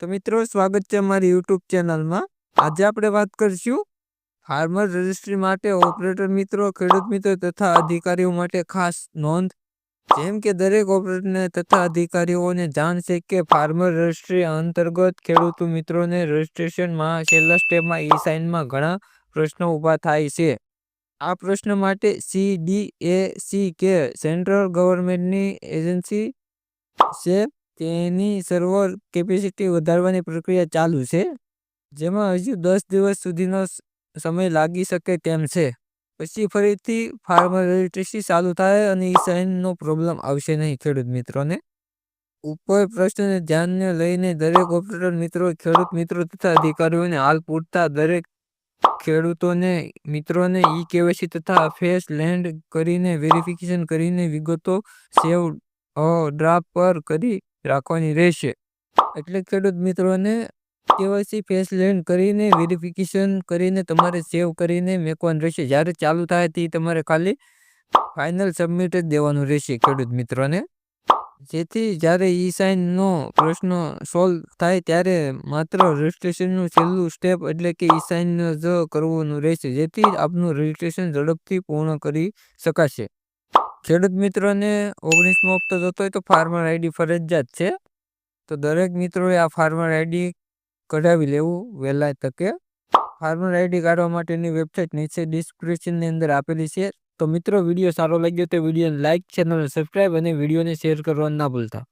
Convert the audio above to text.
તો મિત્રો, સ્વાગત છે અમારી યુટ્યુબ ચેનલમાં. આજે આપણે વાત કરીશું ફાર્મર રજિસ્ટ્રી માટે ઓપરેટર મિત્રો, ખેડૂત મિત્રો તથા અધિકારીઓ માટે ખાસ નોંધ. જેમ કે દરેક ઓપરેટરને તથા અધિકારીઓને જાણ છે કે ફાર્મર રજિસ્ટ્રી અંતર્ગત ખેડૂત મિત્રોને રજિસ્ટ્રેશનમાં છેલ્લા સ્ટેપમાં ઈ સાઇનમાં ઘણા પ્રશ્નો ઊભા થાય છે. આ પ્રશ્ન માટે સી ડી એ સી કે સેન્ટ્રલ ગવર્મેન્ટની એજન્સી છે. તેની સર્વર કેપેસિટી વધારવાની પ્રક્રિયા ચાલુ છે, જેમાં હજુ દસ દિવસ સુધીનો સમય લાગી શકે તેમ છે. પછી ફરીથી ફાર્મર ઇલેક્ટ્રિસિટી ચાલુ થાય અને ઈ સાઇનનો પ્રોબ્લેમ આવશે નહીં, ખેડૂત મિત્રોને. ઉપર પ્રશ્નને ધ્યાનને લઈને દરેક ઓપરેટર મિત્રો, ખેડૂત મિત્રો તથા અધિકારીઓને હાલ પૂરતા દરેક ખેડૂતોને, મિત્રોને ઈ કેવાયસી તથા ફેસ લેન્ડ કરીને વેરિફિકેશન કરીને વિગતો સેવ ડ્રાફ્ટ પર કરી રાખવાની રહેશે. એટલે ખેડૂત મિત્રોને કેવાયસી ફેસ લેન્ડ કરીને વેરિફિકેશન કરીને તમારે સેવ કરીને મેકવાનું રહેશે. જ્યારે ચાલુ થાય તે તમારે ખાલી ફાઇનલ સબમિટ જ દેવાનું રહેશે ખેડૂત મિત્રોને. જેથી જ્યારે ઈ સાઇનનો પ્રશ્ન સોલ્વ થાય ત્યારે માત્ર રજિસ્ટ્રેશનનું છેલ્લું સ્ટેપ એટલે કે ઈ સાઇન જ કરવાનું રહેશે. જેથી આપનું રજિસ્ટ્રેશન ઝડપથી પૂર્ણ કરી શકાશે. ખેડૂત મિત્રોને ઓગણીસમો હપ્તો જોતો હોય તો ફાર્મર આઈડી ફરજિયાત છે. તો દરેક મિત્રોએ આ ફાર્મર આઈડી કઢાવી લેવું વહેલા તકે. ફાર્મર આઈડી કાઢવા માટેની વેબસાઇટ નીચે ડિસ્ક્રિપ્શનની અંદર આપેલી છે. તો મિત્રો, વીડિયો સારો લાગ્યો તો વિડીયોને લાઇક ચેનલને સબસ્ક્રાઈબ અને વિડીયોને શેર કરવાનું ના ભૂલતા.